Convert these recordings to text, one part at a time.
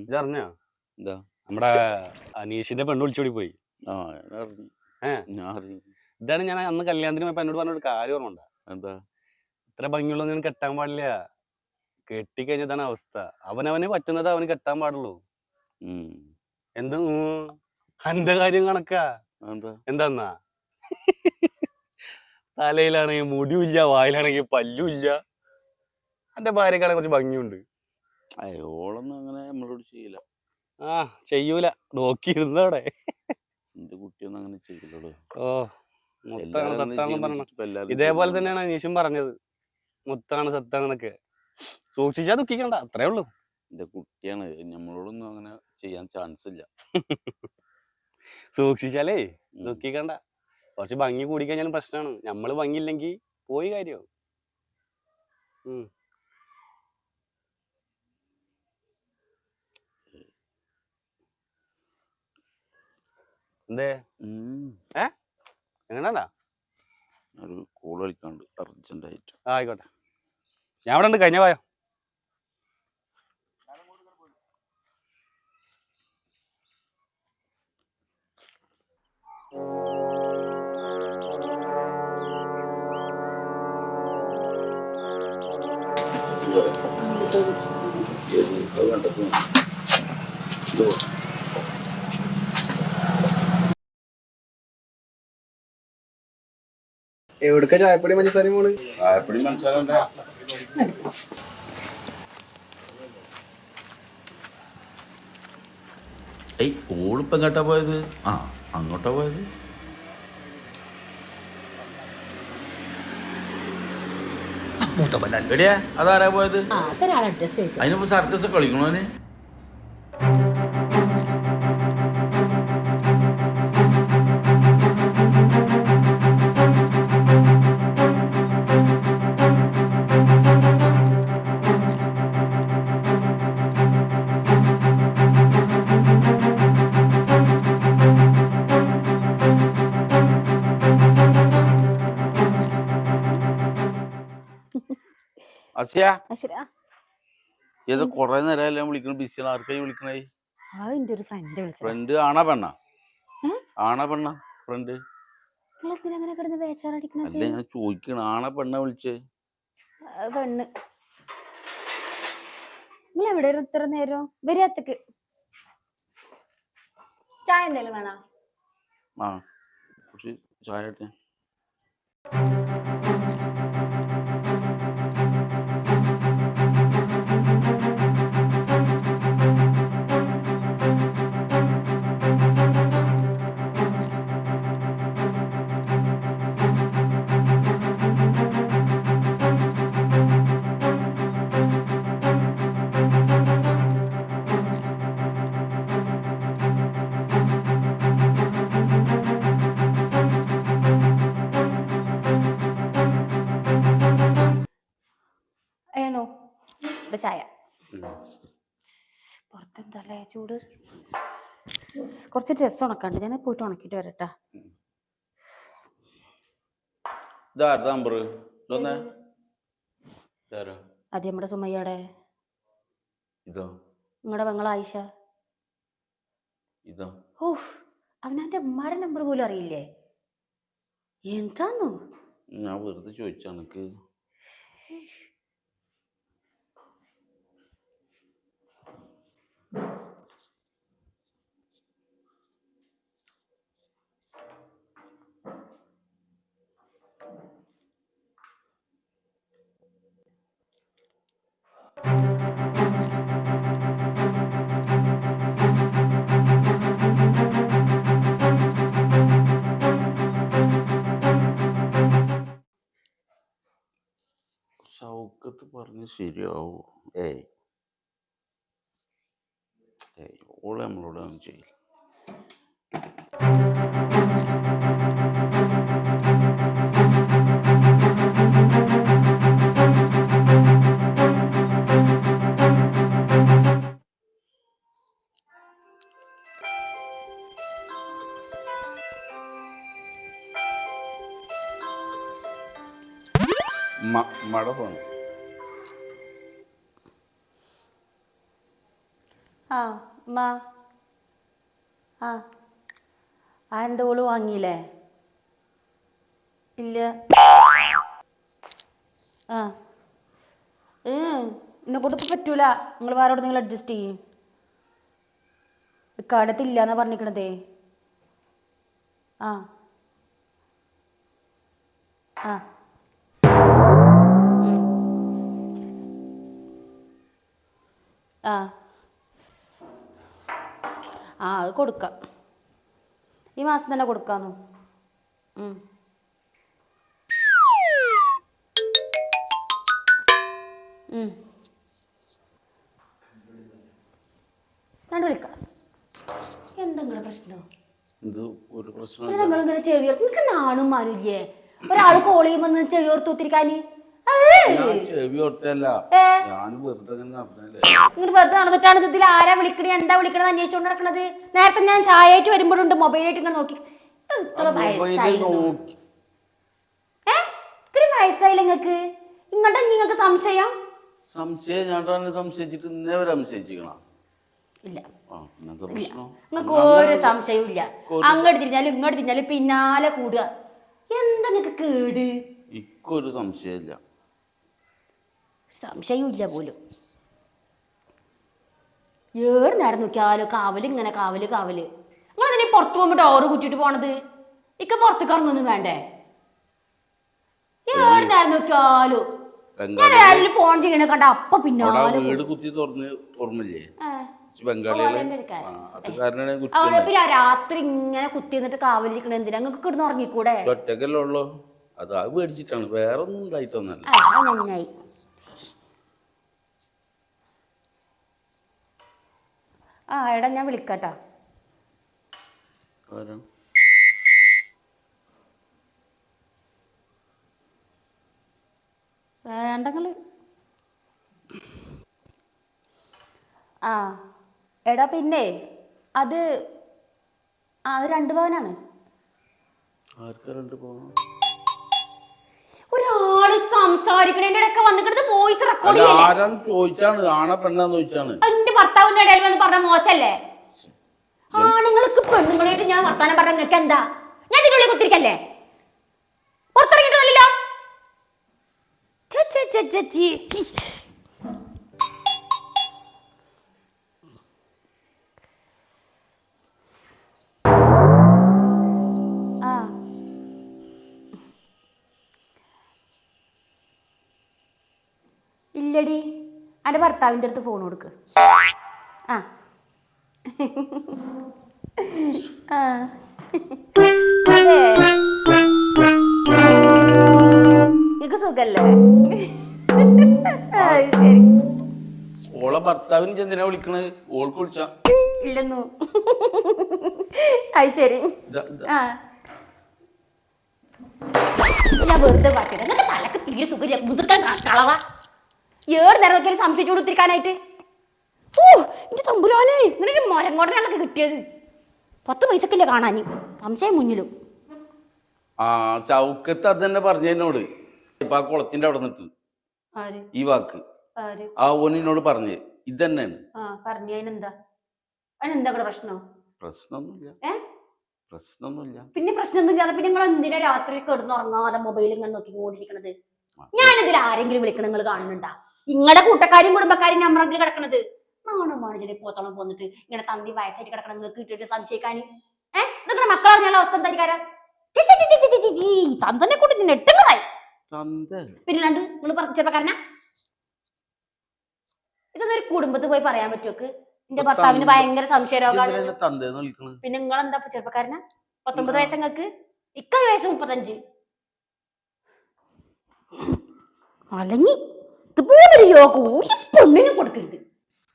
ഇതറിഞ്ഞോ? എന്താ? നമ്മുടെ അനീഷിന്റെ പെണ്ണ് വിളിച്ചോടി പോയി. ഞാൻ ഞാൻ ഇതാണ് ഞാൻ അന്ന് കല്യാണത്തിന് പോയപ്പോ എന്നോട് പറഞ്ഞ ഒരു കാര്യം ഓർമ്മ എന്താ? ഇത്ര ഭംഗിയുള്ളൊന്നും കെട്ടാൻ പാടില്ല. കെട്ടിക്കഴിഞ്ഞതാണ് അവസ്ഥ. അവനവന് പറ്റുന്നത് അവന് കെട്ടാൻ പാടുള്ളൂ. എന്താ? അന്റെ കാര്യം കണക്കാ. എന്താ? എന്താന്നാ? തലയിലാണെങ്കിൽ മുടിയില്ല വായിലാണെങ്കിൽ പല്ലുമില്ല. എന്റെ ഭാര്യക്കാണെങ്കിൽ കുറച്ച് ഭംഗിയുണ്ട്. അയോളൊന്നും അങ്ങനെ നമ്മളോട് ചെയ്യില്ല. ആ ചെയ്യൂല. നോക്കിയിരുന്നവിടെ എന്റെ കുട്ടിയൊന്നും അങ്ങനെ ചെയ്യില്ലടോ. ഓ മുത്താണ് പറയണം പറയണം ഇതേപോലെ തന്നെയാണ് അനീഷും പറഞ്ഞത്. മുത്താണ് സത്താണെന്നൊക്കെ സൂക്ഷിച്ചാ ദുഃഖിക്കണ്ട. അത്രേ ഉള്ളൂ. എന്റെ കുട്ടിയാണ്. നമ്മളോടൊന്നും അങ്ങനെ ചെയ്യാൻ ചാൻസ് ഇല്ല. സൂക്ഷിച്ചാലേ. ദുഃഖിക്കണ്ട. കുറച്ച് ഭംഗി കൂടിക്കഴിഞ്ഞാലും പ്രശ്നമാണ് നമ്മൾ ഭംഗിയില്ലെങ്കിൽ പോയി കാര്യമാവും എന്തേ? ഉം. എങ്ങനെയാ ഒരു കോൾ കളിക്കാണ്ട് അർജന്റ് ആയിട്ട്. ആയിക്കോട്ടെ. ഞാൻ അവിടെ ഉണ്ട് കഴിഞ്ഞ പോയോ? എവിടുക്ക ചായപ്പൊടി പഞ്ചസാര മോൾ? ചായപ്പൊടി മനസ്സിലാകണ്ട ഏയ് ഓളിപ്പം എങ്ങോട്ടാ പോയത്? ആ അങ്ങോട്ടാ പോയത്. മൂത്തപ്പല്ല എടിയാ അതാരാ പോയത്? അതിനിപ്പോ സർക്കസ് കളിക്കണോന് അസിയ? ശരി ആ ഇത് കൊറേ നേരമല്ലേ വിളിക്കണ ബിസിയാണ്. ആർക്കായി വിളിക്കണേ ആ എന്റെ ഒരു ഫ്രണ്ട് ഫ്രണ്ട് ആണാ പെണ്ണ? ഏ? ആണാ പെണ്ണ? ഫ്രണ്ട് അല്ല ഞാൻ ചോദിക്കണ. ആണാ പെണ്ണ വിളിച്ചേ? പെണ്ണ്. നിങ്ങൾ എവിടെ ഇത്ര നേരം? വരികത്തേക്ക് ചായ എന്തെങ്കിലും വേണോ? ആ കുറച്ച് ചായ ചൂട്. കുറച്ച് ഡ്രസ് ഉണക്കാണ്ട് ഞാൻ പോയിട്ട് ഉണക്കിട്ട് വരട്ടെ. അതെ നമ്മുടെ സുമയ്യടെ ഇതോ? നിങ്ങളുടെ പെങ്ങളെ ആയിഷ. ഇതോ? ഓഹ് ഉമ്മാരുടെ നമ്പർ പോലും അറിയില്ലേ? എന്താന്നു? ഞാൻ വെറുതെ ചോദിച്ചാ ഷൗക്കത്ത് പറഞ്ഞ് ശരിയാവോ? ഏയ്. ഏയ് ഓളെ നമ്മളോട് ഒന്നും ചെയ്യില്ല. മഴ പോണു ആ മാ ആ. ആ എന്താ ഓൾ വാങ്ങിയില്ലേ? ഇല്ല. ആ. ഏ എന്നെ കൊണ്ട് ഇപ്പൊ പറ്റൂല. നിങ്ങൾ വേറെ നിങ്ങൾ അഡ്ജസ്റ്റ് ചെയ്യും. ഇക്കാടത്തില്ല എന്നാ പറഞ്ഞിരിക്കണതേ ആ. ആ. ആ. ആ അത് കൊടുക്കാം. ഈ മാസം തന്നെ കൊടുക്കാന്നു. വിളിക്കാം എന്തെങ്കിലും പ്രശ്നമോ ഒരു പ്രശ്നം നിങ്ങൾ ഇങ്ങനെ ചെവി നിങ്ങൾക്ക് നാണും മാറില്ലേ ഒരാൾ കോൾ ചെവിയോർത്ത് കുത്തിരിക്കാന് ഞാൻ ചെവി ഓർത്തല്ല ഞാൻ വെറുതെ ഇങ്ങനെ നടന്നല്ലേ ഇങ്ങോട്ട് വെറുതെ നടന്നിട്ടാണ് ഇതിൽ ആരാ വിളിക്കണേ? എന്താ വിളിക്കണത് അന്വേഷിച്ചുകൊണ്ട് നടക്കണത്? നേരത്തെ ഞാൻ ചായ ആയിട്ട് വരുമ്പോഴുണ്ട് മൊബൈലായിട്ട് ഇങ്ങനെ നോക്കി. ഇത്ര വയസ്സായിരുന്നു നോക്കി. ഏ? ഇത്ര വയസ്സായില്ല നിങ്ങക്ക് ഇങ്ങോട്ട് നിങ്ങൾക്ക് സംശയം? സംശയം ഞാൻ സംശയിച്ചിട്ട് ഇന്നേ വരെ ഇല്ല. നിങ്ങൾക്ക് ഒരു സംശയവും ഇല്ല. അങ്ങോട്ട് തിരിഞ്ഞാലും ഇങ്ങോട്ട് തിരിഞ്ഞാലും പിന്നാലെ കൂടുക. എന്താ നിങ്ങക്ക് കേട്? ഇക്കൊരു സംശയമില്ല സംശയവും ഇല്ല പോലും. ഏഴ് നേരം നോക്കിയാലോ കാവൽ ഇങ്ങനെ കാവൽ കാവൽ. നിങ്ങൾ അതിനെ പുറത്തു പോകുമ്പോൾ ഡോറ് കുറ്റിട്ട് പോണത്? ഇക്ക പുറത്തേക്ക് ഇറങ്ങൊന്നും വേണ്ടേ? ഏഴ് നേരം നോക്കിയാലോ. ഞാൻ ആരെങ്കിലും ഫോൺ ചെയ്യണ കണ്ട അപ്പൊ വീട് കുത്തി തുറന്ന് പിന്നെ രാത്രി ഇങ്ങനെ കുത്തി നിന്നിട്ട് കാവലിരിക്കണ എന്തിനാ? നിങ്ങൾക്ക് കിടന്ന് ഉറങ്ങിക്കൂടെ? ഒറ്റക്കല്ലേ അത് പേടിച്ചിട്ടാണ്. വേറെ ഒന്നും ഉണ്ടായിട്ടൊന്നല്ല ആ, എടാ ഞാൻ വിളിക്കാട്ടാ. വേണ്ടങ്ങൾ ആ എടാ പിന്നെ അത് ആ അത് രണ്ട് പവനാണ്. ഒരാൾ സംസാരിക്കണേന്റെ ഇടയ്ക്ക് വന്നിട്ട് വോയിസ് റെക്കോർഡ് ആരാന്ന് ചോദിച്ചാണ് ആണ പെണ്ണാന്ന് ചോദിച്ചാണ്. ഭർത്താവിന്റെ ഇടയിൽ വന്ന് പറഞ്ഞ മോശല്ലേ? ആണുങ്ങൾക്ക് പെണ്ണുങ്ങളായിട്ട് ഞാൻ വർത്താനം പറഞ്ഞ നിങ്ങൾക്ക് എന്താ? ഞാൻ ഇതിനുള്ളിൽ കുത്തിരിക്കല്ലേ? പുറത്തിറങ്ങിയിട്ടല്ലോ ആ. ഇല്ലടി എന്റെ ഭർത്താവിന്റെ അടുത്ത് ഫോൺ കൊടുക്ക്. ആ. ആ. അതെ. നിനക്ക് സുഖല്ലേ? ആ, ശരി. ഓളെ ഭർത്താവിന് എന്തിനാ വിളിക്കണത് ഓൾക്ക് വിളിച്ചാ. ഇല്ലെന്നു. അത് ശരി. ആ. ഞാൻ വെറുതെ തലക്ക് തീരെ സുഖമില്ല. മുതിർക്കാൻ കളവാ. ഏറെ നേരം നോക്കിയാലും സംശയിച്ചു കൊടുത്തിരിക്കാനായിട്ട് എന്റെ തമ്പുരാനെ ഇങ്ങനൊരു മരം കിട്ടിയത്? പത്ത് പൈസക്കില്ല കാണാൻ സംശയം മുന്നിലും. ആ ചൗക്കത്ത് അത് തന്നെ പറഞ്ഞു എന്നോട്. ഇപ്പൊ ആ കുളത്തിന്റെ അവിടെ നിന്നിട്ട്. ആര്? ഈ വാക്ക്. ആ ഓനിനോട് പറഞ്ഞു. ഇതന്നെയാണ്. ആ പറഞ്ഞു. അതിനെന്താ? അതിനെന്താ ഇവിടെ പ്രശ്നം? പ്രശ്നമൊന്നുമില്ല. ഏ? പ്രശ്നമൊന്നുമില്ല. പിന്നെ പ്രശ്നമൊന്നുമില്ലാതെ പിന്നെ നിങ്ങൾ എന്തിനാ രാത്രി കിടന്നുറങ്ങാതെ മൊബൈൽ ഇങ്ങനെ നോക്കിക്കൊണ്ടിരിക്കണത്? ഞാനിതിൽ ആരെങ്കിലും വിളിക്കണ നിങ്ങൾ കാണുന്നുണ്ടാ? നിങ്ങളുടെ കൂട്ടക്കാരും കുടുംബക്കാരും നമ്പറിൽ കിടക്കണത്. നാണോ മാണിച്ചിലെ പോത്തോളം പോന്നിട്ട്. ഇങ്ങനെ തന്തി വയസ്സായിട്ട് കിടക്കണം നിങ്ങൾക്ക് ഇട്ടിട്ട് സംശയിക്കാൻ ഏഹ് നിങ്ങളുടെ മക്കളറിഞ്ഞാലോ അവസ്ഥ എന്തായിരിക്കാരാ തന്തനെ തന്ത. പിന്നെ രണ്ട് നിങ്ങൾ പറഞ്ഞ ചെറുപ്പക്കാരനാ? ഇതൊന്നും ഒരു കുടുംബത്തിൽ പോയി പറയാൻ പറ്റുമോ എന്റെ ഭർത്താവിന് ഭയങ്കര സംശയ രോഗമാണ് പിന്നെ നിങ്ങൾ എന്താ ചെറുപ്പക്കാരനാ? പത്തൊമ്പത് വയസ്സ് നിങ്ങൾക്ക്? ഇക്ക വയസ്സ് മുപ്പത്തഞ്ച്. അലങ്ങി ഇതുപോലൊരു യോഗം ഒരു പെണ്ണിനും കൊടുക്കരുത്.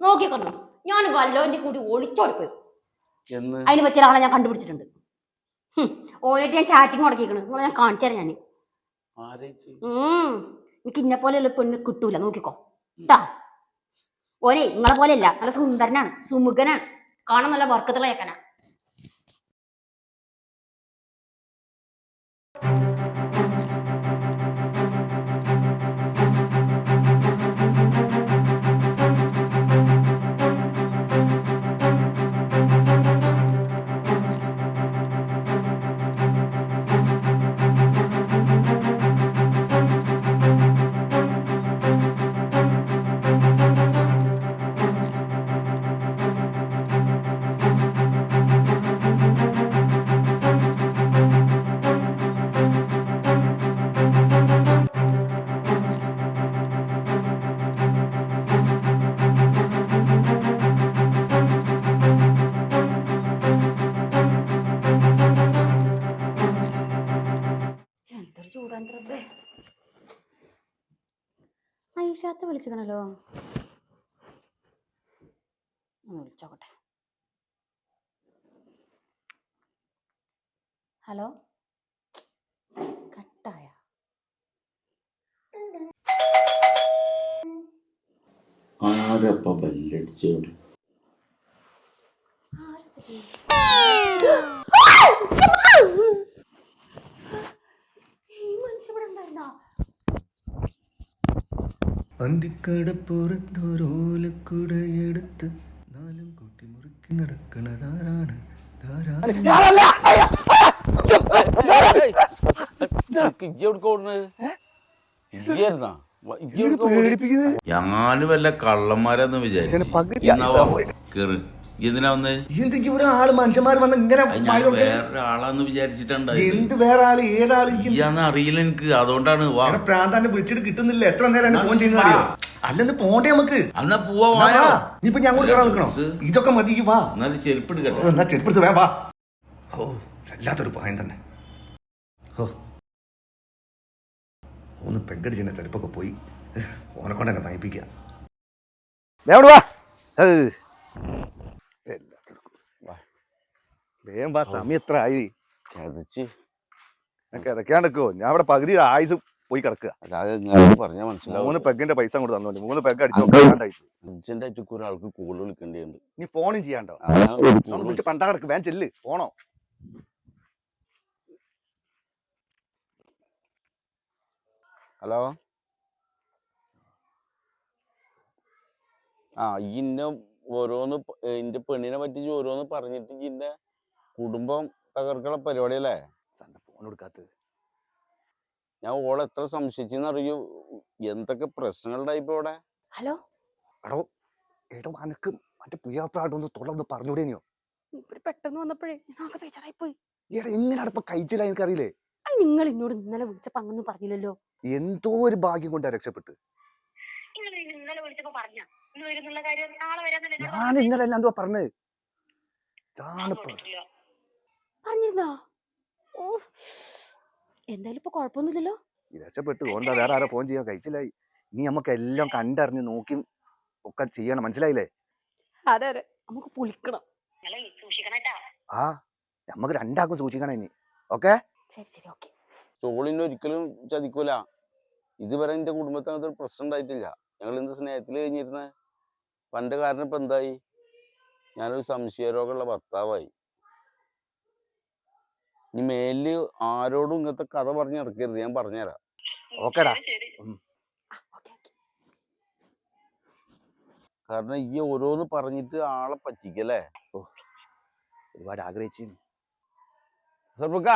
നോക്കിക്കൊന്നു ഞാൻ വല്ലോന്റെ കൂടി എന്ന്? അതിന് പറ്റിയ ഒരാളെ ഞാൻ കണ്ടുപിടിച്ചിട്ടുണ്ട്. ഓനായിട്ട് ഞാൻ ചാറ്റിങ് മുടക്കിക്കണ് നിങ്ങളെ ഞാൻ കാണിച്ചു തരാം ഞാൻ. എനിക്ക് ഇന്നെ പോലെയുള്ള പെണ്ണ് കിട്ടൂല. നോക്കിക്കോ. കേട്ടാ ഓനെ നിങ്ങളെ പോലെയല്ല. നല്ല സുന്ദരനാണ്. സുമുഖനാണ്. കാണാൻ നല്ല വർക്കത്തുള്ള വിളിച്ചോക്കട്ടെ. ഹലോ? കട്ടായ. ആരപ്പ ബെല്ലടിച്ചോട് അന്തിക്കടപ്പുറത്തൊരോലക്കുടയെടുത്ത് നടക്കണതാരാണ് ഞാൻ വല്ല കള്ളന്മാരെന്ന് വിചാരിച്ചു. എന്തിനാ വന്ന്? എന്തെങ്കിലും ഒരാൾ മനുഷ്യന്മാർ വന്ന് ഇങ്ങനെ? വേറൊരാളാന്ന് വിചാരിച്ചിട്ടുണ്ടായത്. എന്ത് വേറെ ആൾ ഏതാൾ ഇയാന്ന് അറിയില്ല എനിക്ക്. അതുകൊണ്ടാണ് പ്രാന്താന്റെ വിളിച്ചിട്ട് കിട്ടുന്നില്ല. എത്ര നേരം ഫോൺ ചെയ്യുന്നത് അറിയോ? അല്ലെന്ന് പോണ്ടേ നമുക്ക്. എന്നാ പോവാ വായോ? വാ. നീ ഇപ്പൊ ഞാൻ കൂടെ കയറാൻ നിൽക്കണോ? ഇതൊക്കെ മതി വാ. എന്നാലും ചെരുപ്പ് എടുക്കട്ടെ എന്നാ ചെരുപ്പെടുത്ത് വേ വാ. ഓ വല്ലാത്തൊരു പായം തന്നെ. ഓ. ഒന്ന് പെഗടിച്ചെന്നെ ചെരുപ്പൊക്കെ പോയി. ഓനെ കൊണ്ട് എന്നെ ഭയപ്പിക്കുക വാ. വേഗം വാ. സമയം എത്ര ആയി? എനിക്ക് ഇതൊക്കെയാണ്ടോ ഞാൻ ഇവിടെ പകുതി ആയുസ് പോയി കിടക്കുക. പറഞ്ഞാൽ മനസ്സിലാവും മൂന്ന് പെഗിന്റെ പൈസ അങ്ങോട്ട് തന്നോണ്ട് മൂന്ന് പെഗ് അടിച്ചോണ്ടായിട്ട് അർജന്റായിട്ട് ഒരാൾക്ക് കോൾ വിളിക്കേണ്ടിയുണ്ട് നീ ഫോണും ചെയ്യാണ്ടോ? വിളിച്ച് പണ്ടാ കിടക്ക്. വേൻ ചെല്ല്. ഫോണോ? ഹലോ? ആ ഇന്ന ഓരോന്ന് എന്റെ പെണ്ണിനെ പറ്റി ഓരോന്ന് പറഞ്ഞിട്ട് ഇന്റെ കുടുംബം തകർക്കുള്ള പരിപാടിയല്ലേ? ഫോൺ കൊടുക്കാത്തത്. ഞാൻ ഓളെ എത്ര സംശയിച്ചെന്ന് അറിയൂ എന്തൊക്കെ പ്രശ്നങ്ങളുണ്ടായി ഇപ്പൊ ഇവിടെ? ഹലോ? എടോ എടോ അനക്ക് മറ്റേ പുയ്യാപ്പാടൊന്ന് തുടർന്ന് പറഞ്ഞൂടേനിയോ? ഇവർ പെട്ടെന്ന് വന്നപ്പോഴേ ഞങ്ങൾക്ക് ബേജാറായി പോയി എടാ എങ്ങനെയാണ് ഇപ്പൊ കഴിച്ചില്ല എനിക്കറിയില്ലേ? അത് നിങ്ങൾ എന്നോട് ഇന്നലെ വിളിച്ചപ്പോ അങ്ങനെ പറഞ്ഞില്ലല്ലോ. എന്തോ ഒരു ഭാഗ്യം കൊണ്ടാ രക്ഷപ്പെട്ട്. ഞാൻ ഇന്നലെ എല്ലാം എന്തോ പറഞ്ഞത്. ഇതാണ്. പറഞ്ഞിരുന്നോ? ഓ എന്തായാലും ഇപ്പൊ കുഴപ്പമൊന്നുമില്ലല്ലോ രക്ഷപ്പെട്ടു. രക്ഷപ്പെട്ട് വേറെ ആരോ ഫോൺ ചെയ്യാൻ കഴിച്ചില്ലായി നീ നമുക്ക് എല്ലാം കണ്ടറിഞ്ഞ് നോക്കി ഒക്കെ ചെയ്യണം. മനസ്സിലായില്ലേ? അതെ അതെ. നമുക്ക് പുളിക്കണം. ആ നമുക്ക് രണ്ടാക്കും സൂക്ഷിക്കണം ഇനി. ഓക്കെ? ശരി ശരി. ഓക്കെ. സോളിനെ ഒരിക്കലും ചതിക്കൂല. ഇതുവരെ എന്റെ കുടുംബത്തിൽ അങ്ങനത്തെ ഒരു പ്രശ്നം ഉണ്ടായിട്ടില്ല. ഞങ്ങൾ എന്ത് സ്നേഹത്തിൽ കഴിഞ്ഞിരുന്ന. പണ്ട് കാരണം ഇപ്പൊ എന്തായി? ഞാനൊരു സംശയരോഗമുള്ള ഭർത്താവായി. ഇനി മേലിൽ ആരോടും ഇങ്ങനത്തെ കഥ പറഞ്ഞു നടക്കരുത്. ഞാൻ പറഞ്ഞുതരാം. ഓക്കേടാ. കാരണം ഈ ഓരോന്ന് പറഞ്ഞിട്ട് ആളെ പറ്റിക്കല്ലേ? ഒരുപാട് ആഗ്രഹിച്ചു സർപ്പക്ക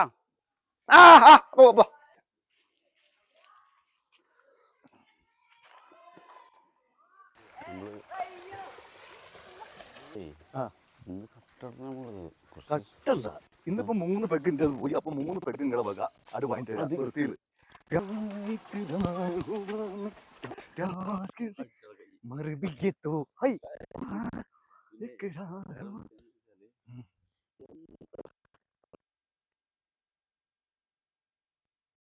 കട്ടല്ല ഇന്നിപ്പോ മൂന്ന് പെഗിന്റെ പോയി. അപ്പൊ മൂന്ന് പെഗ് നിങ്ങളെ വക അത് വാങ്ങി തരാം. മറുപിക്കത്തോ ഹൈ.